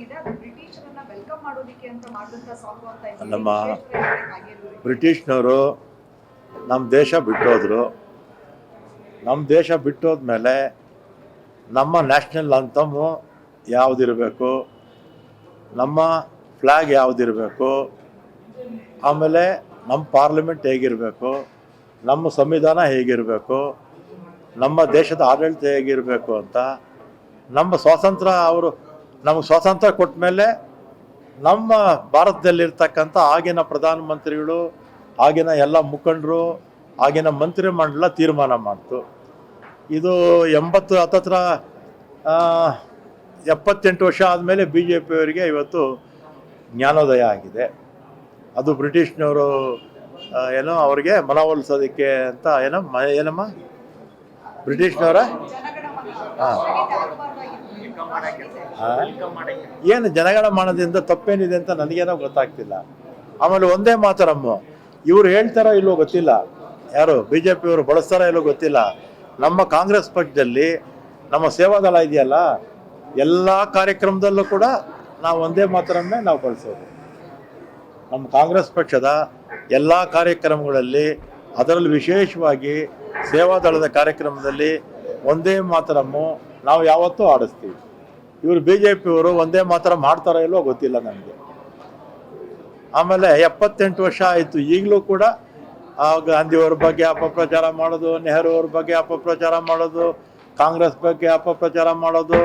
ಏನಿದೆ ಅದು ಬ್ರಿಟಿಷರನ್ನ ವೆಲ್ಕಮ್ ಮಾಡೋದಕ್ಕೆ ಅಂತ ಮಾಡಿದಂತ ಸಾಂಗ್ ಅಂತ ಹೇಳಿ ನಮ್ಮ ಬ್ರಿಟಿಷ್ನವರು ನಮ್ಮ ದೇಶ ಬಿಟ್ಟೋದ್ರು. ನಮ್ಮ ದೇಶ ಬಿಟ್ಟೋದ್ಮೇಲೆ ನಮ್ಮ ನ್ಯಾಷನಲ್ ಅಂತಮು ಯಾವುದಿರಬೇಕು ನಮ್ಮ ಫ್ಲ್ಯಾಗ್ ಯಾವುದಿರಬೇಕು ಆಮೇಲೆ ನಮ್ಮ ಪಾರ್ಲಿಮೆಂಟ್ ಹೇಗಿರಬೇಕು ನಮ್ಮ ಸಂವಿಧಾನ ಹೇಗಿರಬೇಕು ನಮ್ಮ ದೇಶದ ಆಡಳಿತ ಹೇಗಿರಬೇಕು ಅಂತ ನಮ್ಮ ಸ್ವಾತಂತ್ರ್ಯ ಅವರು ನಮಗೆ ಸ್ವಾತಂತ್ರ್ಯ ಕೊಟ್ಟ ಮೇಲೆ ನಮ್ಮ ಭಾರತದಲ್ಲಿರ್ತಕ್ಕಂಥ ಆಗಿನ ಪ್ರಧಾನಮಂತ್ರಿಗಳು, ಆಗಿನ ಎಲ್ಲ ಮುಖಂಡರು, ಆಗಿನ ಮಂತ್ರಿಮಂಡಲ ತೀರ್ಮಾನ ಮಾಡ್ತು. ಇದು ಎಂಬತ್ತು, ಹತ್ತತ್ರ ಎಪ್ಪತ್ತೆಂಟು ವರ್ಷ ಆದಮೇಲೆ ಬಿ ಜೆ ಪಿಯವರಿಗೆ ಇವತ್ತು ಜ್ಞಾನೋದಯ ಆಗಿದೆ. ಅದು ಬ್ರಿಟಿಷ್ನವರು ಏನೋ ಅವ್ರಿಗೆ ಮನವೊಲಿಸೋದಕ್ಕೆ ಅಂತ ಏನೋ ಮ ಏನಮ್ಮ? ಬ್ರಿಟಿಷ್ನವರ? ಹಾ. ಏನು ಜನಗಳ ಮಾಡೋದ್ರಿಂದ ತಪ್ಪೇನಿದೆ ಅಂತ ನನಗೇನೋ ಗೊತ್ತಾಗ್ತಿಲ್ಲ. ಆಮೇಲೆ ಒಂದೇ ಮಾತರಮ್ಮ ಇವ್ರು ಹೇಳ್ತಾರೋ ಇಲ್ಲೋ ಗೊತ್ತಿಲ್ಲ. ಯಾರು ಬಿ ಜೆ ಪಿಯವರು ಬಳಸ್ತಾರೋ ಇಲ್ಲೋ ಗೊತ್ತಿಲ್ಲ. ನಮ್ಮ ಕಾಂಗ್ರೆಸ್ ಪಕ್ಷದಲ್ಲಿ ನಮ್ಮ ಸೇವಾದಳ ಇದೆಯಲ್ಲ ಎಲ್ಲ ಕಾರ್ಯಕ್ರಮದಲ್ಲೂ ಕೂಡ ನಾವು ಒಂದೇ ಮಾತರನ್ನೇ ನಾವು ಬಳಸೋದು. ನಮ್ಮ ಕಾಂಗ್ರೆಸ್ ಪಕ್ಷದ ಎಲ್ಲ ಕಾರ್ಯಕ್ರಮಗಳಲ್ಲಿ ಅದರಲ್ಲಿ ವಿಶೇಷವಾಗಿ ಸೇವಾದಳದ ಕಾರ್ಯಕ್ರಮದಲ್ಲಿ ಒಂದೇ ಮಾತರಮ್ಮು ನಾವು ಯಾವತ್ತೂ ಆಡಿಸ್ತೀವಿ. ಇವರು ಬಿ ಜೆ ಪಿಯವರು ಒಂದೇ ಮಾತ್ರ ಮಾಡ್ತಾರೋ ಇಲ್ವೋ ಗೊತ್ತಿಲ್ಲ ನನಗೆ ಆಮೇಲೆ ಎಪ್ಪತ್ತೆಂಟು ವರ್ಷ ಆಯಿತು, ಈಗಲೂ ಕೂಡ ಗಾಂಧಿಯವ್ರ ಬಗ್ಗೆ ಅಪಪ್ರಚಾರ ಮಾಡೋದು ನೆಹರು ಅವ್ರ ಬಗ್ಗೆ ಅಪಪ್ರಚಾರ ಮಾಡೋದು, ಕಾಂಗ್ರೆಸ್ ಬಗ್ಗೆ ಅಪಪ್ರಚಾರ ಮಾಡೋದು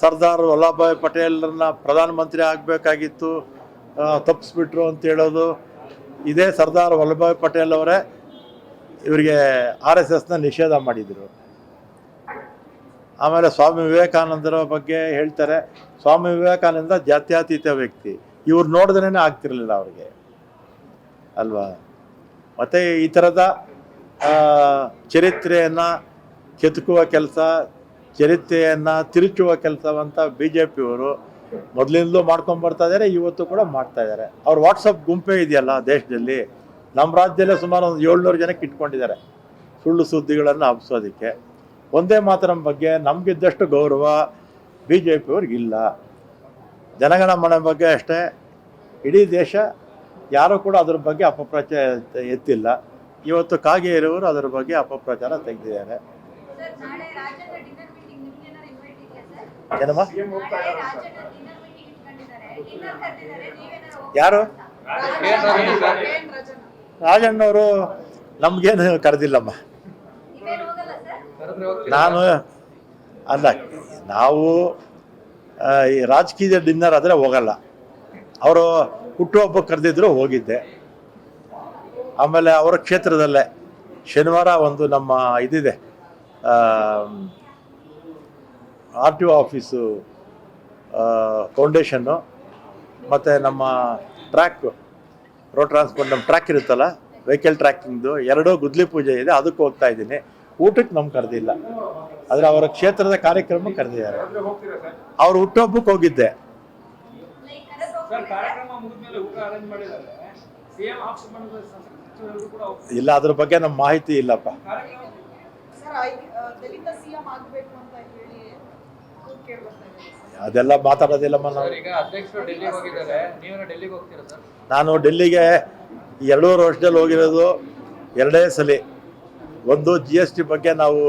ಸರ್ದಾರ್ ವಲ್ಲಭಾಯ್ ಪಟೇಲ್ರನ್ನ ಪ್ರಧಾನಮಂತ್ರಿ ಆಗಬೇಕಾಗಿತ್ತು ತಪ್ಪಿಸ್ಬಿಟ್ರು ಅಂತ ಹೇಳೋದು. ಇದೇ ಸರ್ದಾರ್ ವಲ್ಲಭಾಯ್ ಪಟೇಲ್ ಅವರೇ ಇವರಿಗೆ ಆರ್ ಎಸ್ ಎಸ್ನ ನಿಷೇಧ ಮಾಡಿದರು. ಆಮೇಲೆ ಸ್ವಾಮಿ ವಿವೇಕಾನಂದರ ಬಗ್ಗೆ ಹೇಳ್ತಾರೆ. ಸ್ವಾಮಿ ವಿವೇಕಾನಂದ ಜಾತ್ಯತೀತ ವ್ಯಕ್ತಿ. ಇವ್ರು ನೋಡಿದ್ರೇ ಆಗ್ತಿರಲಿಲ್ಲ ಅವ್ರಿಗೆ. ಅಲ್ವಾ? ಮತ್ತು ಈ ಥರದ ಚರಿತ್ರೆಯನ್ನು ಕೆದಕುವ ಕೆಲಸ, ಚರಿತ್ರೆಯನ್ನು ತಿರುಚುವ ಕೆಲಸವಂತ ಬಿ ಜೆ ಪಿಯವರು ಮೊದಲಿಂದಲೂ ಮಾಡ್ಕೊಂಡು ಬರ್ತಾ ಇದ್ದಾರೆ, ಇವತ್ತು ಕೂಡ ಮಾಡ್ತಾ ಇದ್ದಾರೆ. ಅವ್ರ ವಾಟ್ಸಪ್ ಗುಂಪೇ ಇದೆಯಲ್ಲ ದೇಶದಲ್ಲಿ? ನಮ್ಮ ರಾಜ್ಯದಲ್ಲೇ ಸುಮಾರು ಒಂದು ಏಳ್ನೂರು ಜನಕ್ಕೆ ಇಟ್ಕೊಂಡಿದ್ದಾರೆ. ಸುಳ್ಳು ಸುದ್ದಿಗಳನ್ನು ಹಬ್ಸೋದಕ್ಕೆ. ಒಂದೇ ಮಾತರಂ ಬಗ್ಗೆ ನಮಗಿದ್ದಷ್ಟು ಗೌರವ ಬಿ ಜೆ ಪಿಯವ್ರಿಗಿಲ್ಲ ಜನಗಣ ಮನೆ ಬಗ್ಗೆ ಅಷ್ಟೇ. ಇಡೀ ದೇಶ ಯಾರೂ ಕೂಡ ಅದ್ರ ಬಗ್ಗೆ ಅಪಪ್ರಚಾರ ಎತ್ತಿಲ್ಲ. ಇವತ್ತು ಕಾಗೇರಿಯವರು ಅದರ ಬಗ್ಗೆ ಅಪಪ್ರಚಾರ ತೆಗೆದಿದ್ದಾರೆ. ಏನಮ್ಮ? ಯಾರು? ರಾಜಣ್ಣವರು ನಮಗೇನು ಕರೆದಿಲ್ಲಮ್ಮ. ನಾನು ಅಲ್ಲ, ನಾವು ಈ ರಾಜಕೀಯ ಡಿನ್ನರ್ ಆದರೆ ಹೋಗಲ್ಲ. ಅವರು ಹುಟ್ಟುಹಬ್ಬಕ್ಕೆ ಕರೆದಿದ್ರು ಹೋಗಿದ್ದೆ. ಆಮೇಲೆ ಅವರ ಕ್ಷೇತ್ರದಲ್ಲೇ ಶನಿವಾರ ಒಂದು ನಮ್ಮ ಇದಿದೆ R T O office foundation, ಮತ್ತು ನಮ್ಮ ಟ್ರ್ಯಾಕ್, ರೋಡ್ ಟ್ರಾನ್ಸ್ಪೋರ್ಟ್ ನಮ್ಮ ಟ್ರ್ಯಾಕ್ ಇರುತ್ತಲ್ಲ, ವೆಹಿಕಲ್ ಟ್ರ್ಯಾಕಿಂಗ್ದು, ಎರಡೂ ಗುದ್ಲಿ ಪೂಜೆ ಇದೆ, ಅದಕ್ಕೆ ಹೋಗ್ತಾ ಇದ್ದೀನಿ. ಊಟಕ್ಕೆ ನಮ್ಗೆ ಕರೆದಿಲ್ಲ. ಆದರೆ ಅವರ ಕ್ಷೇತ್ರದ ಕಾರ್ಯಕ್ರಮ ಕರೆದಿದ್ದಾರೆ. ಅವ್ರ ಹುಟ್ಟುಹಬ್ಬಕ್ಕೆ ಹೋಗಿದ್ದೆ. ಇಲ್ಲ ಅದ್ರ ಬಗ್ಗೆ ನಮ್ಮ ಮಾಹಿತಿ ಇಲ್ಲಪ್ಪ. ಸರ್ ಐ- ಆ, ಸಿಎಂ ಆಗ್ಬೇಕು ಅಂತ ಹೇಳಿ ಕೂಗ್ ಕೇಳಿ ಸರ್. ಅದೆಲ್ಲ ಮಾತಾಡೋದಿಲ್ಲಮ್ಮ ನಾವು ಈಗ ಅಧ್ಯಕ್ಷರು ಡೆಲ್ಲಿಗೆ ಹೋಗಿದ್ದಾರೆ. ನೀವೇನೋ ಡೆಲ್ಲಿಗೆ ಹೋಗ್ತೀರಾ ಸರ್? ನಾನು ಡೆಲ್ಲಿಗೆ ಎರಡೂವರೆ ವರ್ಷದಲ್ಲಿ ಹೋಗಿರೋದು ಎರಡೇ ಸಲ. ಒಂದು ಜಿ ಎಸ್ ಟಿ ಬಗ್ಗೆ ನಾವು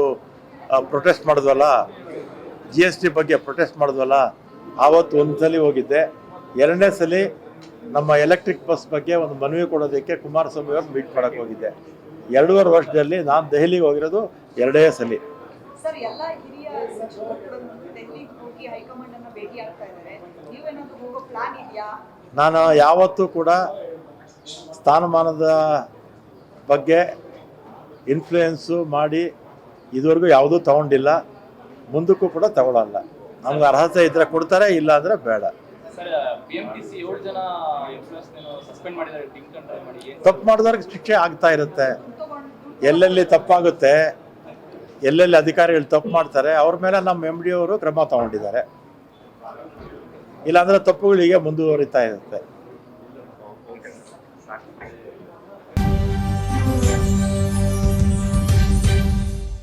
ಪ್ರೊಟೆಸ್ಟ್ ಮಾಡಿದ್ವಲ್ಲ? ಜಿ ಎಸ್ ಟಿ ಬಗ್ಗೆ ಪ್ರೊಟೆಸ್ಟ್ ಮಾಡಿದ್ವಲ್ಲ? ಆವತ್ತು ಒಂದು ಸಲ ಹೋಗಿದ್ದೆ. ಎರಡನೇ ಸಲ ನಮ್ಮ ಎಲೆಕ್ಟ್ರಿಕ್ ಬಸ್ ಬಗ್ಗೆ ಒಂದು ಮನವಿ ಕೊಡೋದಕ್ಕೆ ಕುಮಾರಸ್ವಾಮಿ ಅವರು ಮೀಟ್ ಮಾಡೋಕ್ಕೆ ಹೋಗಿದ್ದೆ. ಎರಡೂವರೆ ವರ್ಷದಲ್ಲಿ ನಾನು ದೆಹಲಿಗೆ ಹೋಗಿರೋದು ಎರಡೇ ಸಲ. ನಾನು ಯಾವತ್ತೂ ಕೂಡ ಸ್ಥಾನಮಾನದ ಬಗ್ಗೆ ಇನ್ಫ್ಲೂಯೆನ್ಸು ಮಾಡಿ ಇದುವರೆಗೂ ಯಾವುದೂ ತಗೊಂಡಿಲ್ಲ. ಮುಂದಕ್ಕೂ ಕೂಡ ತಗೊಳ್ಳಲ್ಲ ನಮ್ಗೆ ಅರ್ಹತೆ ಇದ್ರೆ ಕೊಡ್ತಾರೆ ಇಲ್ಲ ಅಂದರೆ ಬೇಡ ತಪ್ಪು ಮಾಡಿದವ್ರಿಗೆ ಶಿಕ್ಷೆ ಆಗ್ತಾ ಇರುತ್ತೆ. ಎಲ್ಲೆಲ್ಲಿ ತಪ್ಪಾಗುತ್ತೆ ಎಲ್ಲೆಲ್ಲಿ ಅಧಿಕಾರಿಗಳು ತಪ್ಪು ಮಾಡ್ತಾರೆ ಅವ್ರ ಮೇಲೆ ನಮ್ಮ ಎಂ ಡಿ ಅವರು ಕ್ರಮ ತಗೊಂಡಿದ್ದಾರೆ. ಇಲ್ಲಾಂದರೆ ತಪ್ಪುಗಳಿಗೆ ಮುಂದುವರಿತಾ ಇರುತ್ತೆ.